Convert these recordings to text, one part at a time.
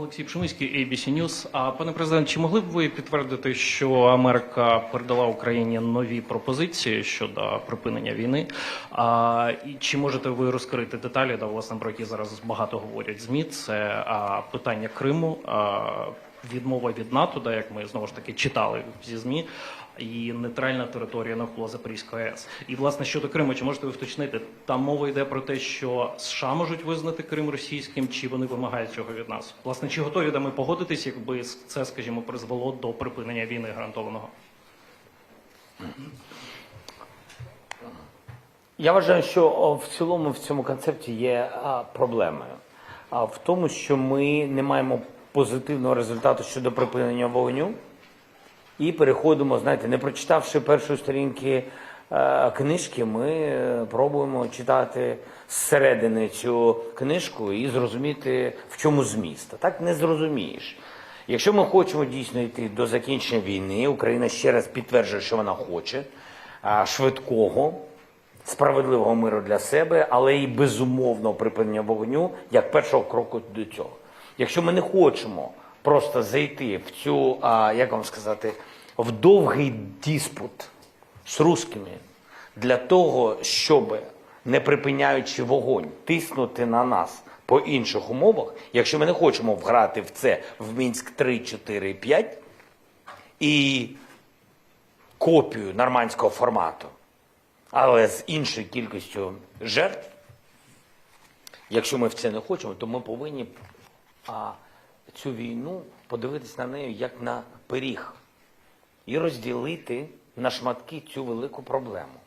Олексій Пшемиський, ABC News. Пане президент, чи могли б ви підтвердити, що Америка передала Україні нові пропозиції щодо припинення війни? А і чи можете ви розкрити деталі, да, власне, про які зараз багато говорять змі? Це а, питання Криму, а, відмова від НАТО, як ми знову ж таки читали зі змі. І нейтральна територія навколо Запорізької АЕС. І власне щодо Криму, чи можете ви вточнити? Там мова йде про те, що США можуть визнати Крим російським, чи вони вимагають цього від нас? Власне, чи готові да ми погодитись, якби це, скажімо, призвело до припинення війни гарантованого? Я вважаю, що в цілому в цьому концепті є проблемою. В тому, що ми не маємо позитивного результату щодо припинення вогню, і переходимо, знаєте, не прочитавши першої сторінки е, книжки, ми е, пробуємо читати зсередини цю книжку і зрозуміти, в чому зміст. Так не зрозумієш. Якщо ми хочемо дійсно йти до закінчення війни, Україна ще раз підтверджує, що вона хоче а, швидкого, справедливого миру для себе, але і безумовного припинення вогню як першого кроку до цього. Якщо ми не хочемо просто зайти в цю, а, як вам сказати, в довгий диспут з русскими для того, щоб не припиняючи вогонь, тиснути на нас по інших умовах, якщо ми не хочемо вграти в це в Мінськ 3, 4, 5 і копію нормандського формату, але з іншою кількістю жертв, якщо ми в це не хочемо, то ми повинні а, цю війну подивитись на неї як на пиріг і розділити на шматки цю велику проблему.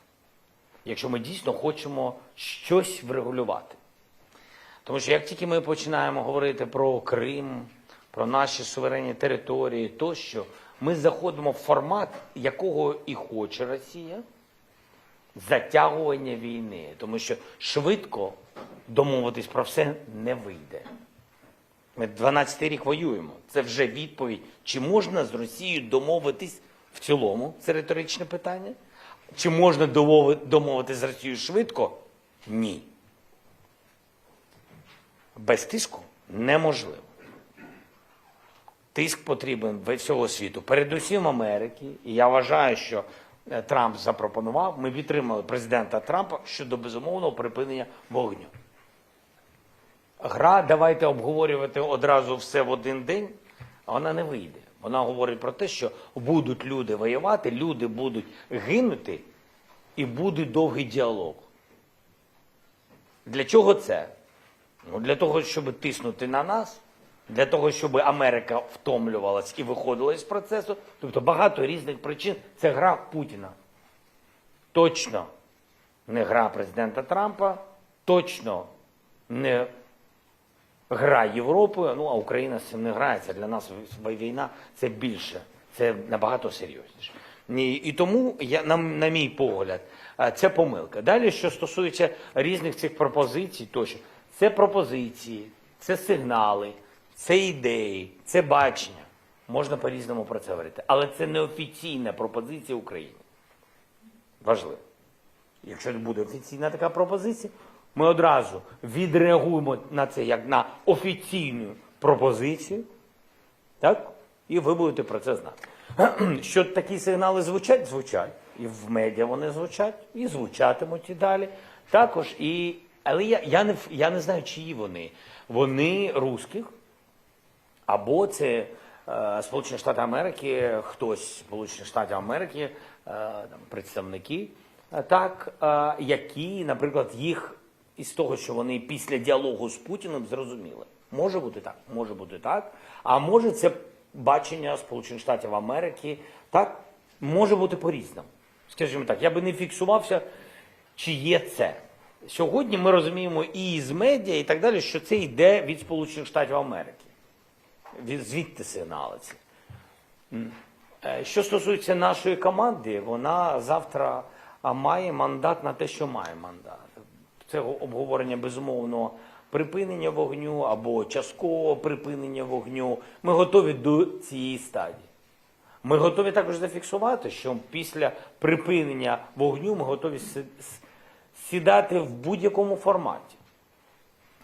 Якщо ми дійсно хочемо щось врегулювати. Тому що як тільки ми починаємо говорити про Крим, про наші суверенні території тощо, ми заходимо в формат, якого і хоче Росія, затягування війни. Тому що швидко домовитись про все не вийде. Ми 12 рік воюємо. Це вже відповідь, чи можна з Росією домовитись в цілому, це риторичне питання. Чи можна домови- домовитись з Росією швидко? Ні. Без тиску неможливо. Тиск потрібен всього світу, передусім Америки. І я вважаю, що е, Трамп запропонував, ми підтримали президента Трампа щодо безумовного припинення вогню. Гра, давайте обговорювати одразу все в один день, вона не вийде. Вона говорить про те, що будуть люди воювати, люди будуть гинути, і буде довгий діалог. Для чого це? Ну, для того, щоб тиснути на нас, для того, щоб Америка втомлювалась і виходила з процесу. Тобто багато різних причин. Це гра Путіна. Точно не гра президента Трампа, точно не гра Європи, ну а Україна з цим не грається. Для нас війна це більше, це набагато серйозніше. Ні, І тому, я, на, на мій погляд, це помилка. Далі, що стосується різних цих пропозицій, тощо, це пропозиції, це сигнали, це ідеї, це бачення. Можна по-різному про це говорити. Але це не офіційна пропозиція України. Важливо. Якщо буде офіційна така пропозиція, ми одразу відреагуємо на це як на офіційну пропозицію, так? І ви будете про це знати. Що такі сигнали звучать? Звучать. І в медіа вони звучать, і звучатимуть і далі. Також і. Але я, я, не, я не знаю, чиї вони. Вони русських, або це е, Сполучені Штати Америки, хтось з Сполучених Штатів Америки, е, там, представники, е, так, е, які, наприклад, їх із того, що вони після діалогу з Путіним зрозуміли. Може бути так, може бути так. А може це бачення Сполучених Штатів Америки, так, може бути по-різному. Скажімо так, я би не фіксувався, чи є це. Сьогодні ми розуміємо і з медіа, і так далі, що це йде від Сполучених Штатів Америки. Звідти сигнали ці. Е, Що стосується нашої команди, вона завтра має мандат на те, що має мандат. Це обговорення безумовного припинення вогню або часткового припинення вогню. Ми готові до цієї стадії. Ми готові також зафіксувати, що після припинення вогню ми готові сідати в будь-якому форматі.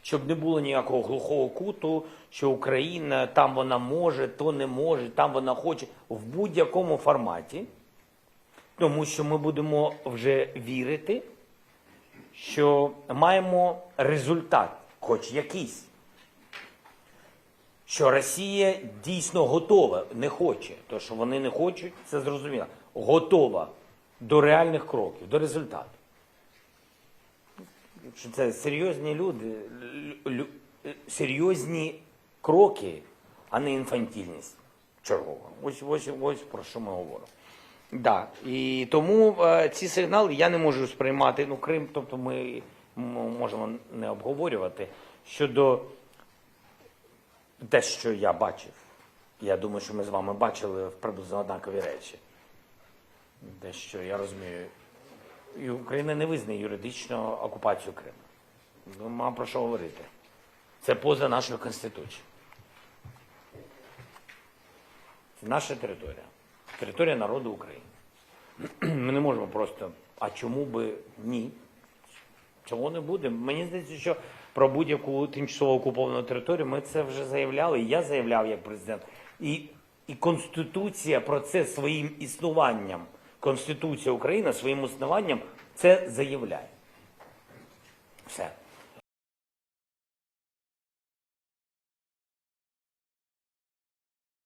щоб не було ніякого глухого куту, що Україна там вона може, то не може, там вона хоче в будь-якому форматі, тому що ми будемо вже вірити, що маємо результат, хоч якийсь. Що Росія дійсно готова, не хоче. То, що вони не хочуть, це зрозуміло. Готова до реальних кроків, до результату. Що це серйозні люди, лю- лю- серйозні кроки, а не інфантільність чергова. Ось, ось, ось про що ми говоримо. Да. І тому е, ці сигнали я не можу сприймати. Ну, Крим, тобто ми можемо не обговорювати щодо те, що я бачив. Я думаю, що ми з вами бачили приблизно однакові речі. Те, що я розумію, і Україна не визнає юридично окупацію Криму. Ну, Мам про що говорити. Це поза нашою Конституцією. Це наша територія. Територія народу України. Ми не можемо просто, а чому би ні? Чого не буде? Мені здається, що про будь-яку тимчасово окуповану територію ми це вже заявляли, і я заявляв як президент. І, і Конституція про це своїм існуванням, Конституція України своїм існуванням це заявляє. Все.